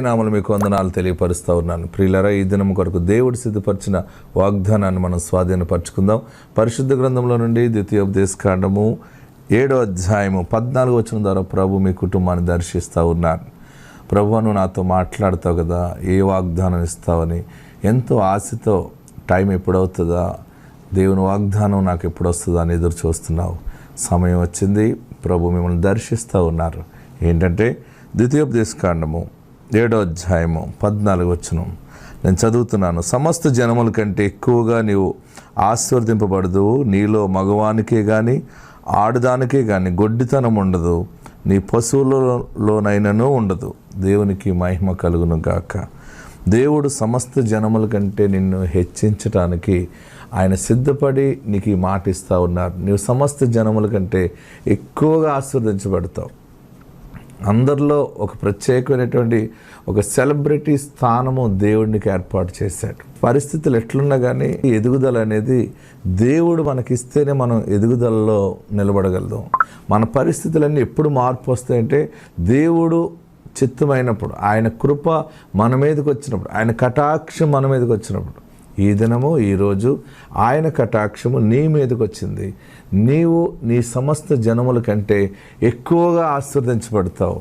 నామలు మీకు వందనాలు తెలియపరుస్తూ ఉన్నాను. ప్రియులరా ఈ దినం కొరకు దేవుడు సిద్ధపరిచిన వాగ్దానాన్ని మనం స్వాధీనపరచుకుందాం. పరిశుద్ధ గ్రంథంలో నుండి ద్వితీయోపదేశ కాండము ఏడో అధ్యాయము పద్నాలుగు వచ్చిన ద్వారా ప్రభు మీ కుటుంబాన్ని దర్శిస్తూ ఉన్నాను. ప్రభు నువ్వు నాతో మాట్లాడతావు కదా ఏ వాగ్దానం ఇస్తావని? ఎంతో ఆశతో టైం ఎప్పుడవుతుందా? దేవుని వాగ్దానం నాకు ఎప్పుడు వస్తుందా అని ఎదురు చూస్తున్నావు. సమయం వచ్చింది ప్రభు మిమ్మల్ని దర్శిస్తూ ఉన్నారు. ఏంటంటే ద్వితీయోపదేశ కాండము ఏడో అధ్యాయము పద్నాలుగు వచ్చును నేను చదువుతున్నాను. సమస్త జనముల కంటే ఎక్కువగా నీవు ఆశీర్వదింపబడదు. నీలో మగవానికే కానీ ఆడదానికే కానీ గొడ్డితనం ఉండదు. నీ పశువులలోనైనను ఉండదు. దేవునికి మహిమ కలుగును గాక. దేవుడు సమస్త జనముల కంటే నిన్ను హెచ్చించటానికి ఆయన సిద్ధపడి నీకు ఈ మాట ఇస్తూ ఉన్నారు. నీవు సమస్త జనముల కంటే ఎక్కువగా ఆశీర్వదించబడతావు. అందరిలో ఒక ప్రత్యేకమైనటువంటి ఒక సెలబ్రిటీ స్థానము దేవుడికి ఏర్పాటు చేశాడు. పరిస్థితులు ఎట్లున్నా కానీ ఎదుగుదల అనేది దేవుడు మనకిస్తేనే మనం ఎదుగుదలలో నిలబడగలుగుతాం. మన పరిస్థితులన్నీ ఎప్పుడు మార్పు వస్తాయంటే దేవుడు చిత్తమైనప్పుడు ఆయన కృప మన మీదకి వచ్చినప్పుడు ఆయన కటాక్షం మన మీదకి వచ్చినప్పుడు. ఈ దినము ఈరోజు ఆయన కటాక్షము నీ మీదకి వచ్చింది నీవు నీ సమస్త జనముల కంటే ఎక్కువగా ఆశీర్దించబడతావు